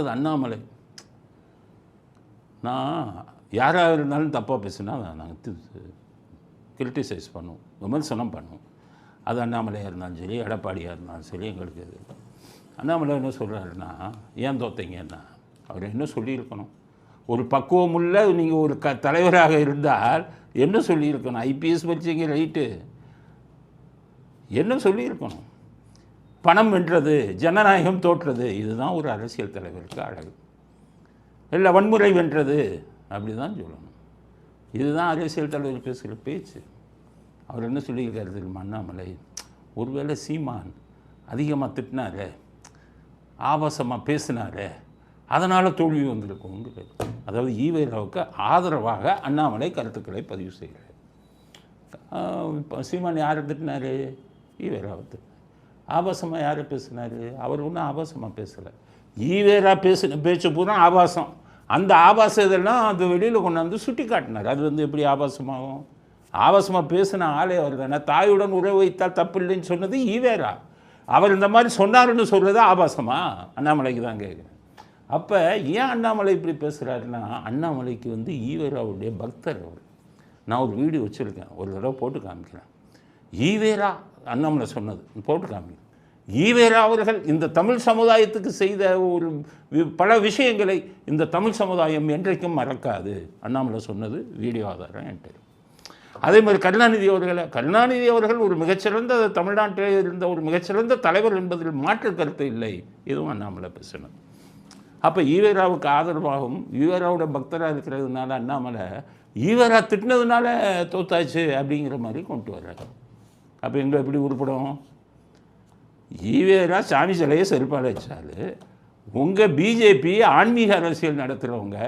அது அண்ணாமலை. நான் யாராக இருந்தாலும் தப்பாக பேசுனா நாங்கள் கிரிட்டிசைஸ் பண்ணுவோம். விமர்சனம் பண்ணுவோம். அது அண்ணாமலையாக இருந்தாலும் சரி எடப்பாடியாக இருந்தாலும் சரி எங்களுக்கு இது. அண்ணாமலை என்ன சொல்கிறாருன்னா ஏன் தோத்தீங்கன்னா? அவர் என்ன சொல்லியிருக்கணும்? ஒரு பக்குவமுள்ள நீங்கள் ஒரு க தலைவராக இருந்தால் என்ன சொல்லியிருக்கணும்? ஐபிஎஸ் வச்சிங்க ரைட்டு. என்ன சொல்லியிருக்கணும்? பணம் வென்றது ஜனநாயகம் தோற்றது இதுதான் ஒரு அரசியல் தலைவருக்கு அழகு. இல்லை வன்முறை வென்றது அப்படி தான் சொல்லணும். இதுதான் அரசியல் தலைவர் பேசுகிற பேச்சு. அவர் என்ன சொல்லியிருக்காரு தெரியுமா அண்ணாமலை? ஒருவேளை சீமான் அதிகமாக திட்டினாரு ஆபாசமாக பேசினாரு அதனால் தோல்வி வந்திருக்குங்கிறது அதாவது ஈவேராவுக்கு ஆதரவாக அண்ணாமலை கருத்துக்களை பதிவு செய்கிறார். இப்போ சீமான் யாரை திட்டினாரு? ஈவேராவை திட்டினார். ஆபாசமாக யார் பேசினார்? அவர் ஒன்றும் ஆபாசமாக பேசலை. ஈவேரா பேசின பேச்சு பூரா ஆபாசம். அந்த ஆபாசம் இதெல்லாம் அது வெளியில் கொண்டாந்து சுட்டி காட்டினார் அது வந்து எப்படி ஆபாசமாகும்? ஆபாசமாக பேசின ஆளே அவர் தானே. தாயுடன் உறவு வைத்தால் தப்பு இல்லைன்னு சொன்னது ஈவேரா. அவர் இந்த மாதிரி சொன்னாருன்னு சொல்கிறது ஆபாசமா? அண்ணாமலைக்கு தான் கேட்குறேன் அப்போ ஏன் அண்ணாமலை இப்படி பேசுகிறாருன்னா அண்ணாமலைக்கு வந்து ஈவேராவுடைய பக்தர் அவர். நான் ஒரு வீடியோ வச்சுருக்கேன். ஒரு தடவை போட்டு காமிக்கிறேன். ஈவேரா அண்ணாமலை சொன்னது. போட்டு காமி ஈவேரா அவர்கள் இந்த தமிழ் சமுதாயத்துக்கு செய்த ஒரு வி- பல விஷயங்களை இந்த தமிழ் சமுதாயம் என்றைக்கும் மறக்காது. அண்ணாமலை சொன்னது வீடியோ ஆதாரம் என்கிட்ட அதே மாதிரி கருணாநிதி அவர்களை கருணாநிதி அவர்கள் ஒரு மிகச்சிறந்த தமிழ்நாட்டில் இருந்த ஒரு மிகச்சிறந்த தலைவர் என்பதில் மாற்று கருத்து இல்லை. இதுவும் அண்ணாமலை பேசினது. அப்போ ஈவேராவுக்கு ஆதரவாகவும் ஈவேராவோட பக்தராக இருக்கிறதுனால அண்ணாமலை ஈவேரா திட்டினதுனால தோத்தாச்சு அப்படிங்கிற மாதிரி கொண்டு வர்றாங்க அப்போ எங்கே எப்படி உருப்படும்? ஈவேரா சாமி சிலையை செருப்பால் வச்சாரு உங்கள் பிஜேபி ஆன்மீக அரசியல் நடத்துகிறவங்க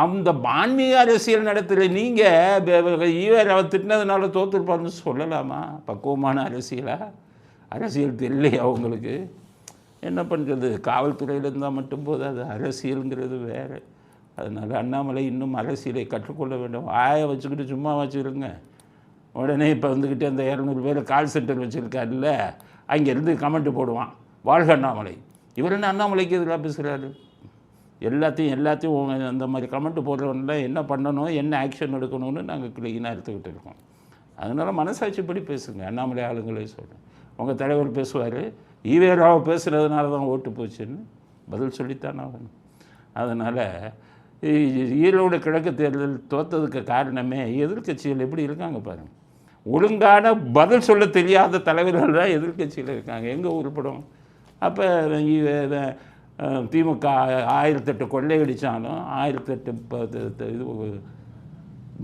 அந்த ஆன்மீக அரசியல் நடத்துகிற நீங்கள் ஈவேராவை திட்டினதுனால தோற்றுருப்பாருன்னு சொல்லலாமா? பக்குவமான அரசியலா? அரசியல் தெரியலையா அவங்களுக்கு என்ன பண்ணுறது காவல்துறையில் இருந்தால் மட்டும் போது அது அரசியலுங்கிறது வேறு. அதனால் அண்ணாமலை இன்னும் அரசியலை கற்றுக்கொள்ள வேண்டும். ஆய வச்சுக்கிட்டு சும்மா வச்சுருங்க. உடனே இப்போ வந்துக்கிட்டு அந்த இரநூறு பேர் கால் சென்டர் வச்சுருக்காருல்ல அங்கேருந்து கமெண்ட் போடுவான். வாழ்க அண்ணாமலை. இவர் என்ன அண்ணாமலைக்கு இதில் பேசுகிறாரு எல்லாத்தையும் எல்லாத்தையும் உங்கள் அந்த மாதிரி கமெண்ட் போடுறவன்லாம் என்ன பண்ணணும் என்ன ஆக்ஷன் எடுக்கணும்னு நாங்கள் க்ளீனாக எடுத்துக்கிட்டு இருக்கோம். அதனால் மனசாட்சிப்படி பேசுங்க. அண்ணாமலை ஆளுங்களே சொல்கிறேன் உங்கள் தலைவர் பேசுவார். ஈவேராவை பேசுகிறதுனால தான் ஓட்டு போச்சுன்னு பதில் சொல்லித்தானே ஆகணும். அதனால் ஈரோடு கிழக்கு தேர்தல் தோத்ததுக்கு காரணமே எதிர்க்கட்சிகள் எப்படி இருக்காங்க பாருங்கள் ஒழுங்கான பதில் சொல்ல தெரியாத தலைவர்கள் தான் எதிர்க்கட்சியில் இருக்காங்க. எங்கே உருப்படும்? அப்போ திமுக ஆயிரத்தெட்டு கொள்ளையடித்தாலும் ஆயிரத்தெட்டு இது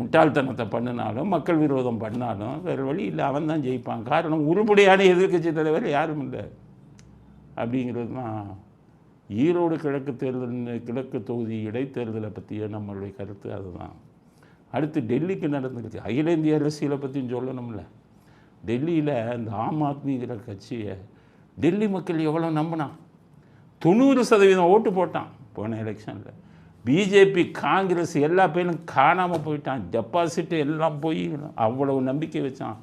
முட்டாள்தனத்தை பண்ணினாலும் மக்கள் விரோதம் பண்ணாலும் வேறு வழி இல்லை. அவன் தான் ஜெயிப்பான். காரணம் உருப்படியான எதிர்கட்சி தலைவர் யாரும் இல்லை. அப்படிங்கிறது தான் ஈரோடு கிழக்கு தேர்தல் கிழக்கு தொகுதி இடைத்தேர்தலை பற்றிய நம்மளுடைய கருத்து. அதுதான். அடுத்து டெல்லிக்கு நடந்துருச்சு அகில இந்திய அரசியலை பற்றியும் சொல்லணும்ல. டெல்லியில் இந்த ஆம் ஆத்மிங்கிற கட்சியை டெல்லி மக்கள் எவ்வளோ நம்பினான்? தொண்ணூறு சதவீதம் ஓட்டு போட்டான் போன எலெக்ஷனில். பிஜேபி காங்கிரஸ் எல்லா பேரும் காணாமல் போயிட்டான். டெபாசிட் எல்லாம் போய் அவ்வளவு நம்பிக்கை வச்சான்.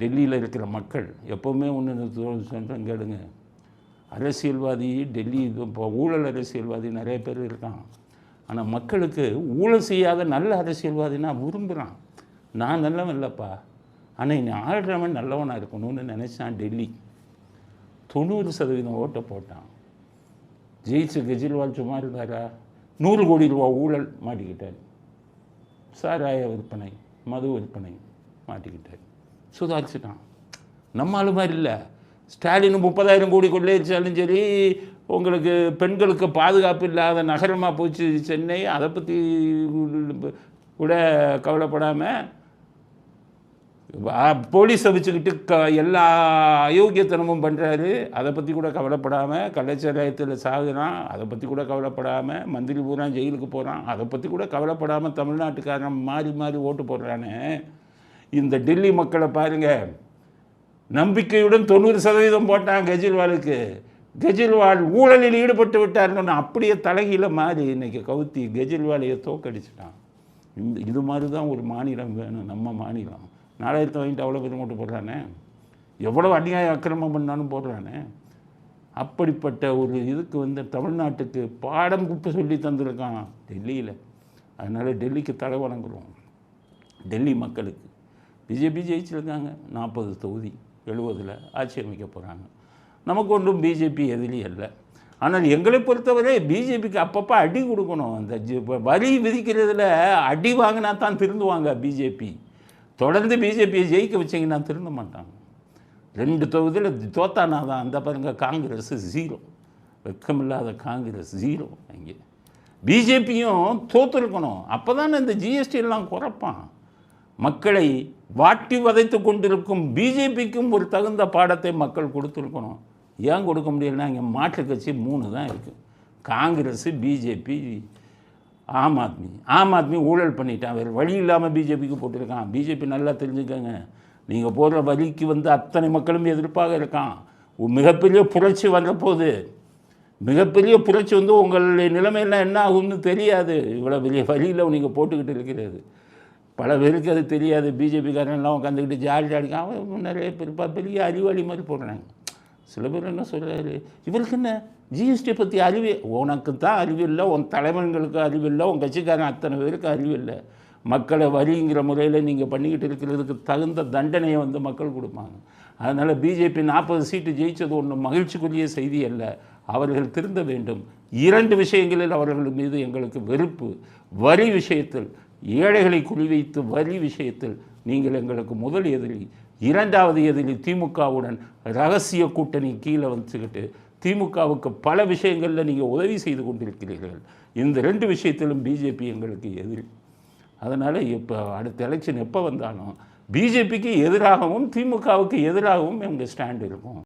டெல்லியில் இருக்கிற மக்கள் எப்போவுமே ஒன்று சொல்கிறேன் கேளுங்க. அரசியல்வாதி டெல்லி இது இப்போ ஊழல் அரசியல்வாதி நிறைய பேர் இருக்கான். ஆனால் மக்களுக்கு ஊழல் செய்யாத நல்ல அரசியல்வாதினா விரும்புகிறான் நான் நல்லவன் இல்லைப்பா. ஆனால் நீ ஆள்றவன் நல்லவனாக இருக்கணும்னு நினச்சான் டெல்லி. தொண்ணூறு சதவீதம் ஓட்டை போட்டான். ஜெயிச்சு கெஜ்ரிவால் சும்மா இருந்தாரா நூறு கோடி ரூபா ஊழல் மாட்டிக்கிட்டார். சாராய விற்பனை மது விற்பனை மாட்டிக்கிட்டார். சுதாரிச்சுட்டான். நம்ம ஆளு மாதிரி இல்லை. ஸ்டாலின் முப்பதாயிரம் கோடி கொள்ளையடிச்சாலும் சரி உங்களுக்கு பெண்களுக்கு பாதுகாப்பு இல்லாத நகரமாக போச்சு சென்னை அதை பற்றி கூட கவலைப்படாமல் போலீஸை வச்சுக்கிட்டு க எல்லா அயோக்கியத்தனமும் பண்ணுறாரு அதை பற்றி கூட கவலைப்படாமல் கலாச்சாரத்தில் சாகுறான். அதை பற்றி கூட கவலைப்படாமல் மந்திரி பூரா ஜெயிலுக்கு போகிறான் அதை பற்றி கூட கவலைப்படாமல் தமிழ்நாட்டுக்காரன் மாறி மாறி ஓட்டு போடுறானே. இந்த டெல்லி மக்களை பாருங்கள் நம்பிக்கையுடன் தொண்ணூறு சதவீதம் போட்டான் கெஜ்ரிவாலுக்கு. கெஜ்ரிவால் ஊழலில் ஈடுபட்டு விட்டார்னு அப்படியே தலைகீழ மாறி இன்னைக்கு கவுத்தி கெஜ்ரிவாலையை தோக்கடிச்சிட்டான் இந்த இது மாதிரி தான் ஒரு மாநிலம் வேணும் நம்ம மாநிலம். நாலாயிரத்தி வாங்கிட்டு அவ்வளோ பேர் மட்டும் போடுறானே. எவ்வளோ அநியாய அக்கிரமம் பண்ணாலும் போடுறானே. அப்படிப்பட்ட ஒரு இதுக்கு வந்து தமிழ்நாட்டுக்கு பாடம் கூப்பிட்டு சொல்லி தந்திருக்கான் டெல்லியில். அதனால் டெல்லிக்கு தலை வணங்குறோம். டெல்லி மக்களுக்கு. பிஜேபி ஜெயிச்சிருக்காங்க. நாற்பது தொகுதி எழுபதில் ஆட்சி அமைக்க போகிறாங்க நமக்கு ஒன்றும் பிஜேபி எதிரி அல்ல. ஆனால் எங்களை பொறுத்தவரை பிஜேபிக்கு அப்பப்போ அடி கொடுக்கணும். அந்த ஜி- வரி விதிக்கிறதுல அடி வாங்கினா தான் திருந்துவாங்க பிஜேபி தொடர்ந்து பிஜேபியை ஜெயிக்க வச்சிங்கன்னா திருந்த மாட்டாங்க. ரெண்டு தொகுதியில் தோத்தானா தான். அந்த பாருங்க காங்கிரஸ் ஜீரோ வெக்கமில்லாத காங்கிரஸ் ஜீரோ அங்கே பிஜேபியும் தோத்துருக்கணும். அப்போ தானே இந்த ஜிஎஸ்டியெல்லாம் குறைப்பான். மக்களை வாட்டி வதைத்து கொண்டிருக்கும் பிஜேபிக்கும் ஒரு தகுந்த பாடத்தை மக்கள் கொடுத்துருக்கணும். ஏன் கொடுக்க முடியலன்னா இங்கே மாற்று கட்சி மூணு தான் இருக்குது காங்கிரஸ் பிஜேபி ஆம் ஆத்மி. ஆம் ஆத்மி ஊழல் பண்ணிட்டான். வேறு வழி இல்லாமல் பிஜேபிக்கு போட்டிருக்கான். பிஜேபி நல்லா தெரிஞ்சுக்கோங்க. நீங்கள் போடுற வழிக்கு வந்து அத்தனை மக்களும் எதிர்ப்பாக இருக்கான். மிகப்பெரிய புரட்சி வரப்போகுது. மிகப்பெரிய புரட்சி வந்து உங்களுடைய நிலைமையெல்லாம் என்ன ஆகும்னு தெரியாது. இவ்வளோ பெரிய வழியில் நீங்கள் போட்டுக்கிட்டு இருக்கிறது. பல பேருக்கு அது தெரியாது. பிஜேபிக்காரன்லாம் உட்காந்துக்கிட்டு ஜாலி ஜாலிக்கான் நிறைய பேர் பெரிய அறிவாளி மாதிரி போடுறாங்க. சில பேர் என்ன சொல்கிறாரு இவருக்கு என்ன? ஜிஎஸ்டி பற்றி அறிவு உனக்கு தான் அறிவு இல்லை உன் தலைவன்களுக்கு அறிவு இல்லை உன் கட்சிக்காரன் அத்தனை பேருக்கு அறிவு இல்லை. மக்களை வரிங்கிற முறையில் நீங்கள் பண்ணிக்கிட்டு இருக்கிறதுக்கு தகுந்த தண்டனையை வந்து மக்கள் கொடுப்பாங்க. அதனால் பிஜேபி நாற்பது சீட்டு ஜெயிச்சது ஒன்றும் மகிழ்ச்சிக்குரிய செய்தி அல்ல. அவர்கள் திருந்த வேண்டும். இரண்டு விஷயங்களில் அவர்கள் மீது எங்களுக்கு வெறுப்பு. வரி விஷயத்தில் ஏழைகளை குறிவைத்து வரி விஷயத்தில் நீங்கள் எங்களுக்கு முதல் எதிரி. இரண்டாவது எதிரி திமுகவுடன் ரகசிய கூட்டணி கீழே வந்துக்கிட்டு திமுகவுக்கு பல விஷயங்களில் நீங்கள் உதவி செய்து கொண்டிருக்கிறீர்கள். இந்த ரெண்டு விஷயத்திலும் பிஜேபி எங்களுக்கு எதிரி. அதனால் இப்போ அடுத்த எலெக்ஷன் எப்போ வந்தாலும் பிஜேபிக்கு எதிராகவும் திமுகவுக்கு எதிராகவும் எங்கள் ஸ்டாண்ட் இருக்கும்.